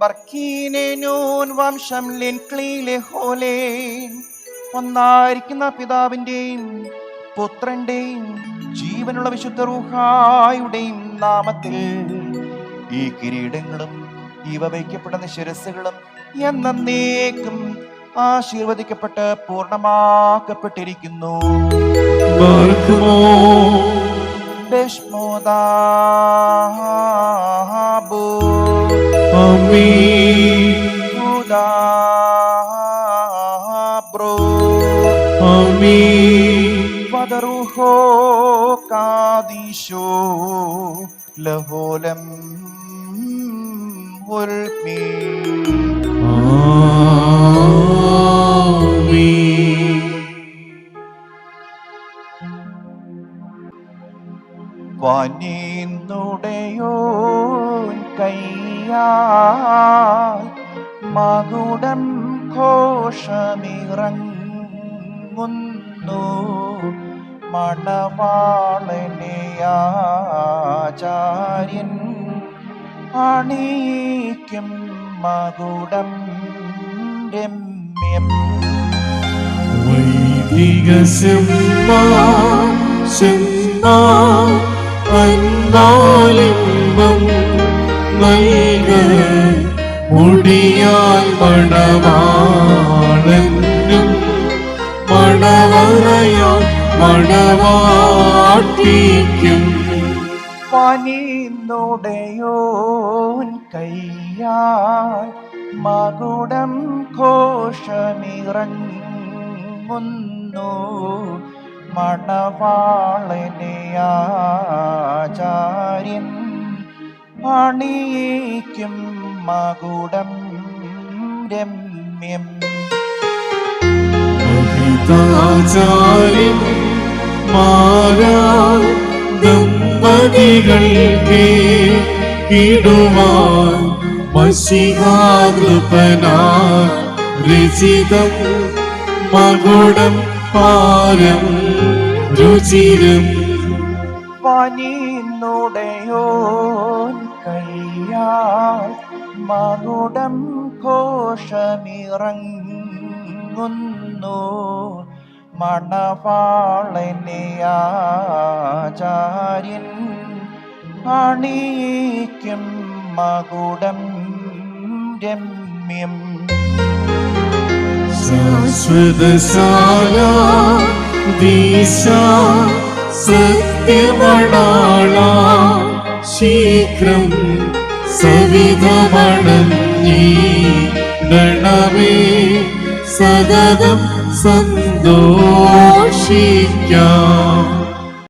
ബർക്കീനൂൻ വംശം ലിൻക്ലീലെ ഹോലേൻ ഒന്നായിരിക്കുന്ന പിതാവിന്റെയും പുത്രന്റെയും ജീവനുള്ള വിശുദ്ധ റൂഹായുടെയും നാമത്തിൽ ഈ കിരീടങ്ങളും ഇവ വയ്ക്കപ്പെടുന്ന ശിരസുകളും എന്നേക്കും ആശീർവദിക്കപ്പെട്ട് പൂർണമാക്കപ്പെട്ടിരിക്കുന്നു. ബാർക്കുമോ? ബ്രോ. ആമീൻ. പദറുഹോ കാദീശോ ലഹോലം ഉൽമീ ആമീൻ. വനിന്നുടയോൻ കയ്യാൽ മകുടം ഘോഷമിറങ്ങുന്നു മണവാളനെയാചാര്യൻ അണിയിക്കും മകുടം രമ്യം. വൈദിക സിംഹ സിംഹ അൻപാലിംബം മുടിയാൽ മണവാളനും മണവറയാൽ മണവാട്ടിക്കും. പനിന്നുടയോൻ കയ്യാൽ മകുടം ഘോഷമിറങ്ങുന്നു. മണവാളനെയാചാര്യൻ അണിയിക്കും മകുടം രമ്യം. മഹിതാചാര്യൻ മാരാ ദമ്പതികൾക്ക് ഇടുവാൻ മഷികാകൃപനാ രചിതം മകുടം പാരം രുചിരം. കയ്യാൽ മകുടം ഘോഷമിറങ്ങുന്നു മണവാളനെയാചാര്യൻ അണിയിക്കും മകുടം രമ്യം. ശാശ്വതശാല ദീശ സത്യമണാള ശീഘ്രം സവിധമണഞ്ഞീ ഗണമേ സതതം സന്തോഷിക്കാം.